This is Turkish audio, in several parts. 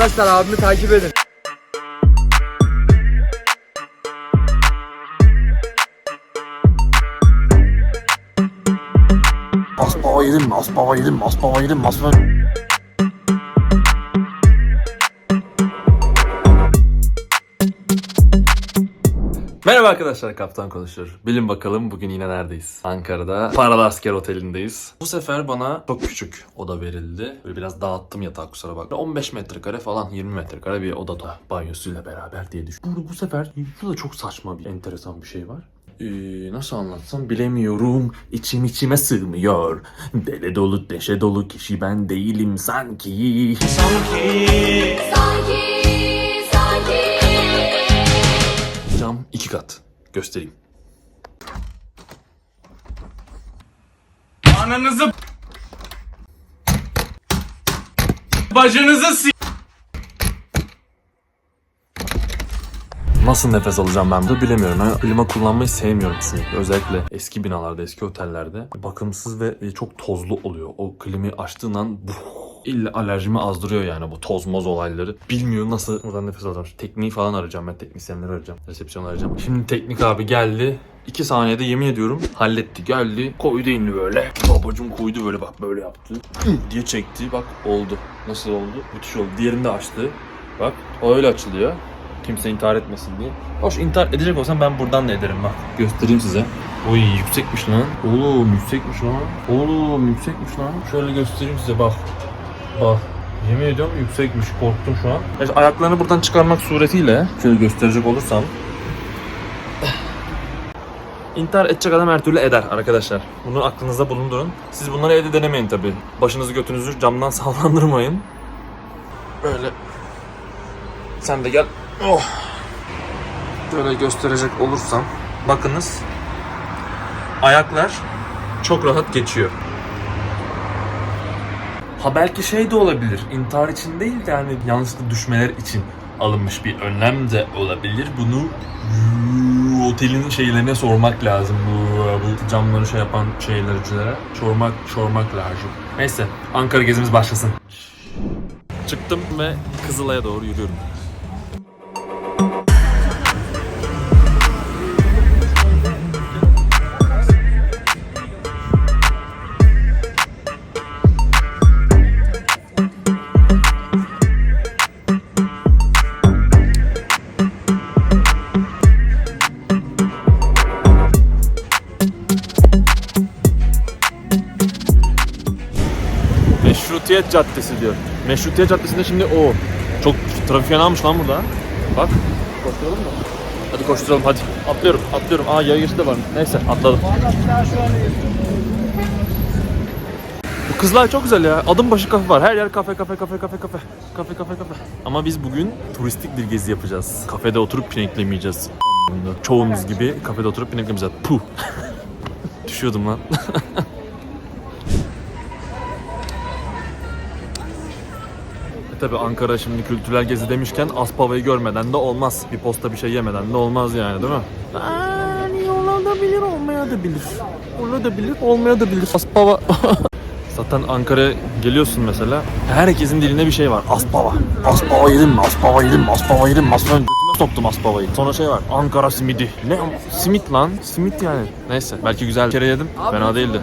Arkadaşlar abimi takip edin. Asbaba yedim, asbaba yedim, asbaba yedim, asbaba Merhaba arkadaşlar Kaptan konuşuyor. Bilin bakalım bugün yine neredeyiz? Ankara'da Paralı Asker Oteli'ndeyiz. Bu sefer bana çok küçük oda verildi. Böyle biraz dağıttım yatağı kusura bakma. 15 metrekare falan 20 metrekare bir odada banyosuyla beraber diye düşün. Burada bu sefer burada çok saçma bir enteresan bir şey var. Ee, nasıl anlatsam bilemiyorum. İçim içime sığmıyor. Dele dolu deşe dolu kişi ben değilim. Sanki, sanki Göstereyim. Ananızı bacınızı s- Nasıl nefes alacağım ben de bilemiyorum. Ben klima kullanmayı sevmiyorum kesinlikle. Özellikle eski binalarda, eski otellerde bakımsız ve çok tozlu oluyor. O klimayı açtığın an bu illa alerjimi azdırıyor yani bu toz moz olayları. Bilmiyorum nasıl buradan nefes alacağım. Şu tekniği falan arayacağım ben teknisyenleri arayacağım. Resepsiyon arayacağım. Şimdi teknik abi geldi. 2 saniyede yemin ediyorum halletti geldi koydu elini böyle babacım koydu böyle bak böyle yaptı diye çekti bak oldu nasıl oldu müthiş oldu diğerini de açtı bak o öyle açılıyor kimse intihar etmesin diye. Hoş intihar edecek olsam ben buradan da ederim bak. Göstereyim size. Oy yüksekmiş lan. Oğlum yüksekmiş lan. Oğlum yüksekmiş lan. Şöyle göstereyim size bak. Bak. Yemin ediyorum yüksekmiş. Korktum şu an. İşte ayaklarını buradan çıkarmak suretiyle şöyle gösterecek olursam İntihar edecek adam her türlü eder arkadaşlar. Bunu aklınızda bulundurun. Siz bunları evde denemeyin tabi. Başınızı götünüzü camdan sallandırmayın. Böyle sen de gel. Oh. Böyle gösterecek olursam. Bakınız. Ayaklar çok rahat geçiyor. Ha belki şey de olabilir. İntihar için değil de yani yanlışlıkla düşmeler için alınmış bir önlem de olabilir. Bunu otelin şeylerine sormak lazım bu, bu camları şey yapan şeylercilere. Sormak, sormak lazım. Neyse Ankara gezimiz başlasın. Çıktım ve Kızılay'a doğru yürüyorum. Meşrutiyet Caddesi diyor. Meşrutiyet Caddesi'nde şimdi o. Çok trafik fenaymış lan burada. Bak. Koşturalım mı? Hadi koşturalım hadi. Atlıyorum atlıyorum. Aa yaya geçidi de var. Neyse atladım. Bu kızlar çok güzel ya. Adım başı kafe var. Her yer kafe kafe kafe kafe kafe. Kafe kafe kafe. Ama biz bugün turistik bir gezi yapacağız. Kafede oturup pineklemeyeceğiz. Çoğumuz gibi kafede oturup pineklemeyeceğiz. Puh. Düşüyordum lan. Tabi Ankara şimdi kültürel gezi demişken Aspava'yı görmeden de olmaz. Bir posta bir şey yemeden de olmaz yani değil mi? Yani olabilir olmayabilir. Olabilir olmayabilir. Aspava. Zaten Ankara'ya geliyorsun mesela. Herkesin dilinde bir şey var. Aspava. Asbaba yedim, asbaba yedim, asbaba yedim, asbaba Götüme soktum Aspava'yı. Sonra şey var. Ankara simidi. Ne? Simit lan. Simit yani. Neyse. Belki güzel bir kere yedim. Fena değildi.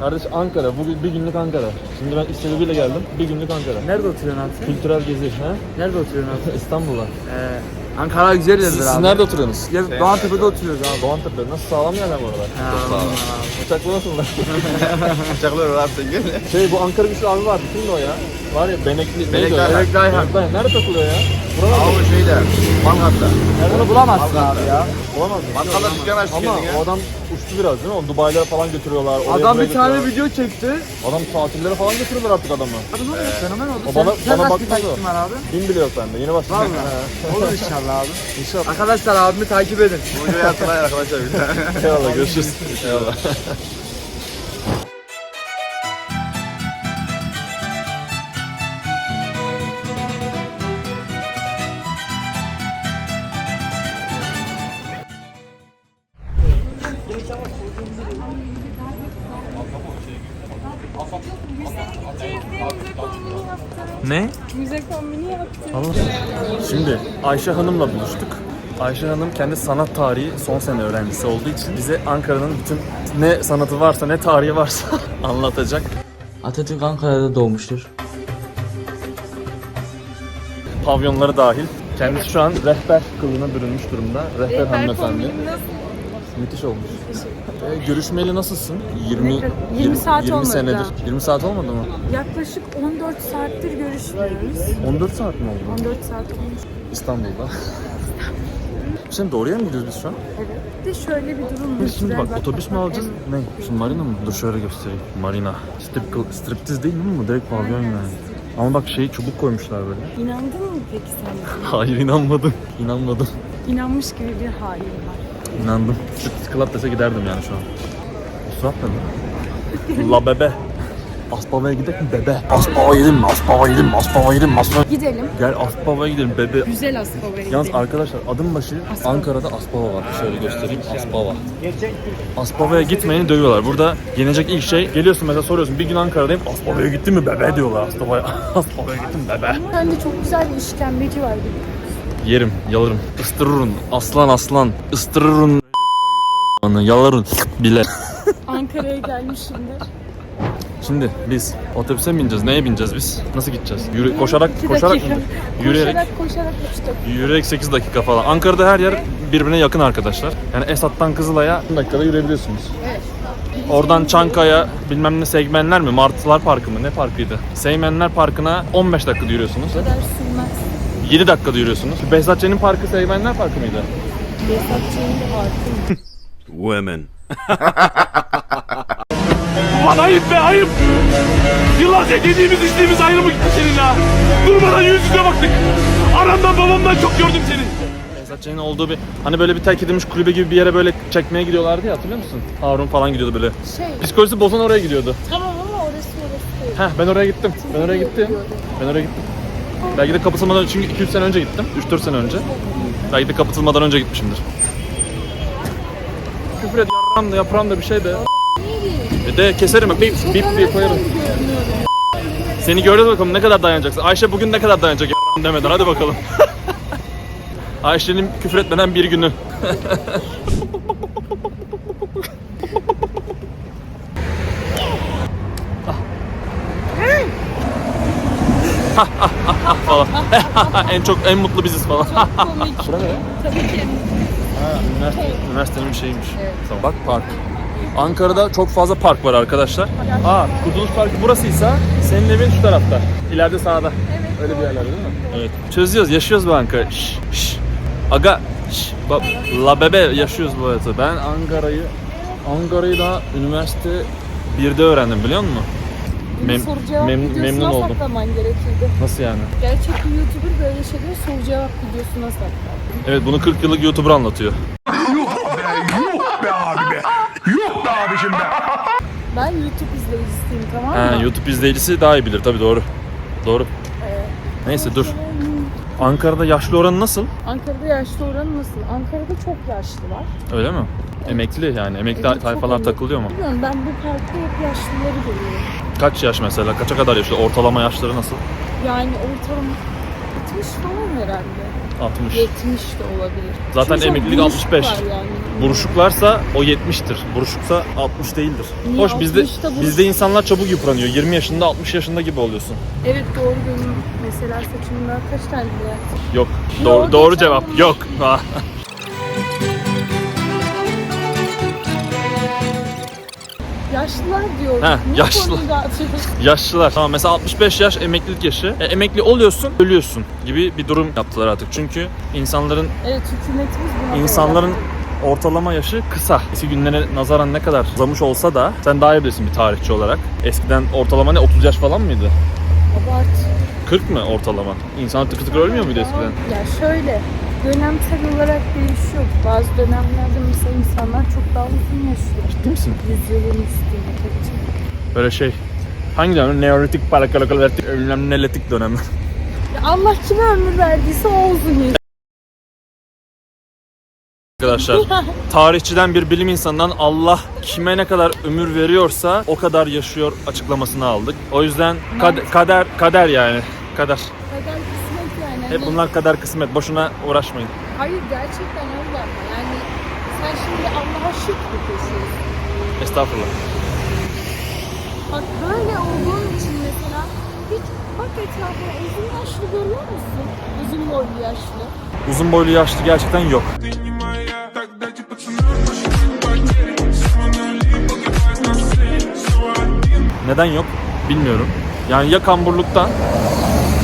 Kardeş Ankara. Bugün bir günlük Ankara. Şimdi ben iş sebebiyle geldim. Bir günlük Ankara. Nerede oturuyorsun abi? Kültürel gezi. Ha? Nerede oturuyorsun abi? İstanbul'da. Ee, Ankara güzel yerdir Siz, abi. siz nerede oturuyorsunuz? Ya Doğantepe'de oturuyoruz abi. Doğantepe. Nasıl sağlam yerler bu arada? Çok sağ ol. Uçaklı nasıllar? Bıçaklar var sen gel. şey bu Ankara güçlü abi vardı. Kimdi o ya? Var ya Benekli. neydi o ya? Benek Dayhan. Benek Dayhan. Nerede takılıyor ya? Buralar mı? Abi şeyde, Manhattan. Bunu bulamazsın abi ya. Olamaz mı? Bakkala dükkan açtı Ama kendine. o adam uçtu biraz değil mi? O Dubai'lere falan götürüyorlar. oraya Adam buraya bir tane götürüyorlar. video çekti. Adam tatillere falan götürüyorlar artık adamı. Abi ne oluyor? Fenomen oldu. O bana- sen, bana kaç bir o. takipçin var abi? Bin bile yok bende. Yeni başladım. Valla. Olur inşallah abi. İnşallah. Arkadaşlar abimi takip edin. Videoyu hatırlayın arkadaşlar bir. Eyvallah görüşürüz. Eyvallah. Ayşe Hanım'la buluştuk. Ayşe Hanım kendi sanat tarihi son sene öğrencisi olduğu için bize Ankara'nın bütün ne sanatı varsa ne tarihi varsa anlatacak. Atatürk Ankara'da doğmuştur. Pavyonları dahil. Kendisi şu an rehber kılığına bürünmüş durumda. Rehber, hanımefendi. Müthiş olmuş. Ee, görüşmeli nasılsın? 20 Ne- 20 saat 20 olmadı senedir. daha. 20 saat olmadı mı? Yaklaşık 14 saattir görüşmüyoruz. 14 saat mi oldu? 14 saat olmuş. İstanbul'da. Şimdi doğruya mı gidiyoruz biz şu an? Evet. Bir de şöyle bir durum var. Şimdi bak otobüs mü alacağız? Ne? Şimdi marina mı? Dur şöyle göstereyim. Marina. Strip, striptiz değil mi bu? Direkt pavyon yani. Ama bak şey çubuk koymuşlar böyle. İnandın mı peki sen? Hayır inanmadım. İnanmadım. İnanmış gibi bir halin var. İnandım. Striptiz club dese giderdim yani şu an. Bu surat ne? La bebe. Aspava'ya gidelim mi bebe? Aspava yedim, aspava yedim, aspava yedim, aspava Gidelim. Gel Aspava'ya gidelim bebe. Güzel Aspava'ya Yalnız gidelim. arkadaşlar adım başı Ankara'da Aspava var. Şöyle göstereyim Aspava. Aspava'ya gitmeyeni dövüyorlar. Burada yenecek ilk şey geliyorsun mesela soruyorsun bir gün Ankara'dayım Aspava'ya gittin mi bebe diyorlar Aspava'ya. Aspava'ya gittim bebe. Bende çok güzel bir işkembeci var. Yerim, yalarım. Istırırın. Aslan aslan. Istırırın. Anı yaların bile. Ankara'ya gelmişimdir. Şimdi biz otobüse mi bineceğiz? Neye bineceğiz biz? Nasıl gideceğiz? Yürü, koşarak, İki koşarak dakika. mı? Yürüyerek. Koşarak koşarak uçtuk. Yürüyerek 8 dakika falan. Ankara'da her yer birbirine yakın arkadaşlar. Yani Esat'tan Kızılay'a 10 dakikada yürüyebiliyorsunuz. Oradan Çankaya, bilmem ne Segmenler mi? Martılar Parkı mı? Ne parkıydı? Segmenler Parkı'na 15 dakikada yürüyorsunuz. Kadar sürmez. 7 dakikada yürüyorsunuz. Behzatçı'nın parkı Segmenler Parkı mıydı? Besatçı'nın da var. Women. Ulan ayıp be ayıp. Yıllarca yediğimiz içtiğimiz ayrı mı gitti senin ha? Durmadan yüz yüze baktık. Aramdan babamdan çok gördüm seni. Behzatçı'nın olduğu bir hani böyle bir terk edilmiş kulübe gibi bir yere böyle çekmeye gidiyorlardı ya hatırlıyor musun? Harun falan gidiyordu böyle. Şey, Psikolojisi bozan oraya gidiyordu. tamam ama orası orası. Heh ben oraya gittim. Ben oraya gittim. Ben oraya gittim. Belki de kapatılmadan çünkü 2-3 sene önce gittim. 3-4 sene önce. Belki de kapatılmadan önce gitmişimdir. Küfür et yarram da yaprağım da bir şey de. E de keserim bip bip bip koyarım. Seni göreceğiz bakalım ne kadar dayanacaksın. Ayşe bugün ne kadar dayanacak yarram demeden hadi bakalım. Ayşe'nin küfür etmeden bir günü. falan. en çok en mutlu biziz falan. Komik. Bura ne? Tabii ki. Üniversite, üniversitenin bir şeymiş. Tamam. Bak park. Ankara'da çok fazla park var arkadaşlar. Aa, Kurtuluş Parkı burasıysa senin evin şu tarafta. İleride sağda. Evet. Öyle bir yerlerde değil mi? Evet. Çözüyoruz, yaşıyoruz bu Ankara. Şş, şş. Aga, şş. Bak, la bebe yaşıyoruz bu hayatı. Ben Ankara'yı, Ankara'yı daha üniversite 1'de öğrendim biliyor musun? Mem- soru cevap mem- videosuna memnun oldum. saklaman gerekirdi. Nasıl yani? Gerçek bir YouTuber böyle şeyleri soru cevap videosuna saklar. Evet bunu 40 yıllık YouTuber anlatıyor. Ben YouTube izleyicisiyim tamam mı? Ha, YouTube izleyicisi daha iyi bilir tabii doğru. Doğru. Neyse dur. Ankara'da yaşlı oranı nasıl? Ankara'da yaşlı oranı nasıl? Ankara'da çok yaşlı var. Öyle mi? Emekli yani. Emekli Evet, çok tayfalar takılıyor mu? Bilmiyorum ben bu parkta hep yaşlıları görüyorum. Kaç yaş mesela? Kaça kadar yaşlı? Ortalama yaşları nasıl? Yani ortalama 60 falan herhalde. 60. 70 de olabilir. Zaten Çünkü emeklilik buruşuk 65. var Yani. Buruşuklarsa o 70'tir. Buruşuksa 60 değildir. Niye? Hoş bizde 60'ta buruşuk. bizde insanlar çabuk yıpranıyor. 20 yaşında 60 yaşında gibi oluyorsun. Evet doğru benim mesela saçımda kaç tane beyaz? Yok. Yo, Doğru, doğru cevap. Yok. Yaşlılar diyorum. Ha, Niye yaşlı. konuyu dağıtıyoruz? Yaşlılar. Tamam mesela 65 yaş emeklilik yaşı. E, emekli oluyorsun, ölüyorsun gibi bir durum yaptılar artık. Çünkü insanların Evet hükümetimiz buna insanların doğru. ortalama yaşı kısa. Eski günlere nazaran ne kadar uzamış olsa da sen daha iyi bilirsin bir tarihçi olarak. Eskiden ortalama ne 30 yaş falan mıydı? Abart. 40 mı ortalama? İnsan tıkır tıkır ölmüyor muydu eskiden? Ya şöyle dönemsel olarak değişiyor. Bazı dönemlerde mesela insanlar çok daha uzun yaşıyor. Ciddi misin? Yüzyılın üstünde tabii ki. Böyle şey hangi dönem? Neolitik, parakalakalatik, bilmem neletik dönem. Ya Allah kime ömür verdiyse o uzun yaşıyor. Arkadaşlar tarihçiden bir bilim insanından Allah kime ne kadar ömür veriyorsa o kadar yaşıyor açıklamasını aldık. O yüzden kad- kader kader yani kader. Hep bunlar kadar kısmet. Boşuna uğraşmayın. Hayır gerçekten öyle ama yani sen şimdi Allah'a mi koşuyorsun? Estağfurullah. Bak böyle olduğun için mesela hiç bak etrafına uzun yaşlı görüyor musun? Uzun boylu yaşlı. Uzun boylu yaşlı gerçekten yok. Neden yok? Bilmiyorum. Yani ya kamburluktan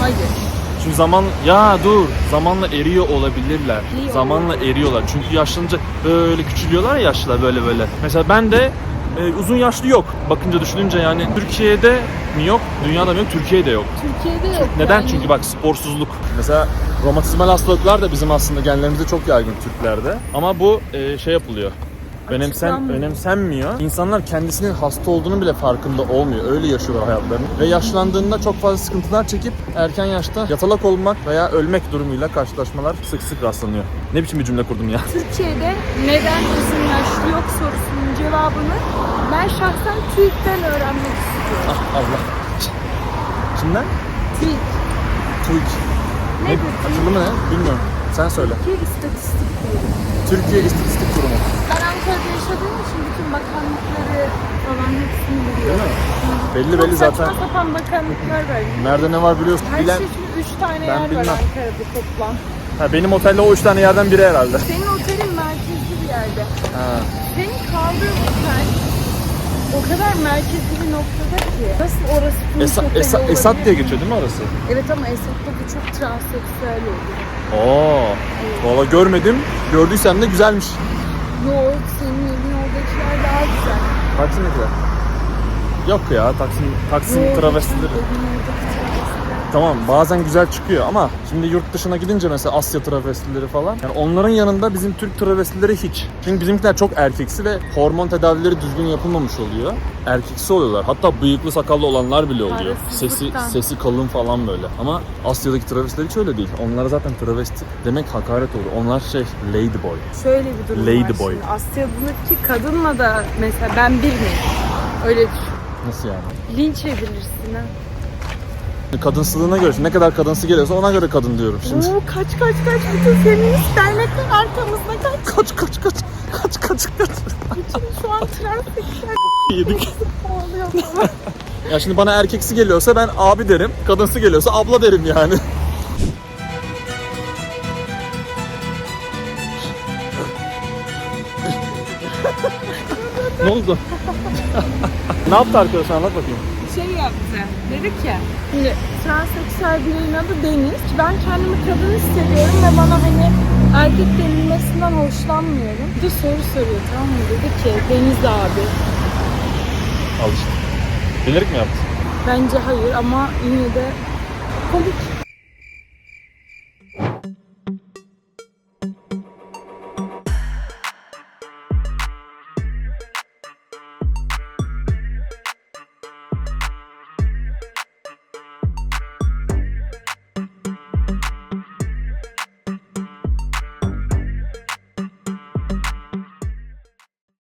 Hayır. Çünkü zaman ya dur zamanla eriyor olabilirler. İyi zamanla eriyorlar. Çünkü yaşlanınca böyle küçülüyorlar ya yaşlılar böyle böyle. Mesela ben de e, uzun yaşlı yok. Bakınca düşününce yani Türkiye'de mi yok? Dünyada mı yok? Türkiye'de yok. Türkiye'de yok. Neden? yani. Çünkü bak sporsuzluk. Mesela romatizmal hastalıklar da bizim aslında genlerimizde çok yaygın Türklerde. Ama bu e, şey yapılıyor. Önemsen, önemsenmiyor. İnsanlar kendisinin hasta olduğunu bile farkında olmuyor. Öyle yaşıyorlar hayatlarını. Ve yaşlandığında çok fazla sıkıntılar çekip erken yaşta yatalak olmak veya ölmek durumuyla karşılaşmalar sık sık rastlanıyor. Ne biçim bir cümle kurdum ya? Türkiye'de neden uzun yaşlı yok sorusunun cevabını ben şahsen TÜİK'ten öğrenmek istiyorum. Ah Allah. Kimden? TÜİK. TÜİK. Ne? Nedir TÜİK? Açılımı ne? Bilmiyorum. Sen söyle. Türkiye İstatistik Kurumu. Türkiye İstatistik Kurumu. Ben Ankara'da yaşadığım için bütün bakanlıkları falan hepsini Değil biliyorum. mi? Belli Çok belli zaten. sapan bakanlıklar var. Nerede ne var biliyorsun. Her Bilen... şey için 3 tane Ben yer bilmem. var Ankara'da toplam. Ha, benim otelde o üç tane yerden biri herhalde. Senin otelin merkezli bir yerde. Ha. Senin kaldığın otel o kadar merkezli bir noktada ki. Nasıl orası Esa, Esa-? Esat diye geçiyor değil mi orası? Evet ama Esat'ta bu çok transseksüel oldu. Oo. Valla görmedim. Gördüysem de güzelmiş. Yok senin evin oradakiler daha güzel. Taksim ne kadar? Yok ya Taksim, Taksim Yok, travestileri. Evin oradaki. Tamam bazen güzel çıkıyor ama şimdi yurt dışına gidince mesela Asya travestileri falan. Yani onların yanında bizim Türk travestileri hiç. Çünkü bizimkiler çok erkeksi ve hormon tedavileri düzgün yapılmamış oluyor. Erkeksi oluyorlar. Hatta bıyıklı sakallı olanlar bile oluyor. Sesi sesi kalın falan böyle. Ama Asya'daki travestiler hiç öyle değil. Onlar zaten travesti demek hakaret olur. Onlar şey ladyboy. Şöyle bir durum Lady var boy. şimdi. Asya'daki kadınla da mesela ben bir miyim? Öyle düşün. Nasıl yani? Linç edilirsin ha. Kadınslığına göre ne kadar kadınsı geliyorsa ona göre kadın diyorum şimdi. Oo, kaç kaç kaç bütün feminist dernekler arkamızda kaç. Kaç kaç kaç kaç kaç kaç. Bütün şu an transseksüel Yedik. Ya şimdi bana erkeksi geliyorsa ben abi derim, kadınsı geliyorsa abla derim yani. ne oldu? ne yaptı arkadaş anlat bakayım. Şey yaptı. Dedi ki şimdi transseksüel bireyin adı Deniz. Ben kendimi kadın hissediyorum ve bana hani erkek denilmesinden hoşlanmıyorum. Bir de soru soruyor tamam mı? Dedi ki Deniz abi. Al işte. Bilerek mi yaptı? Bence hayır ama yine de komik.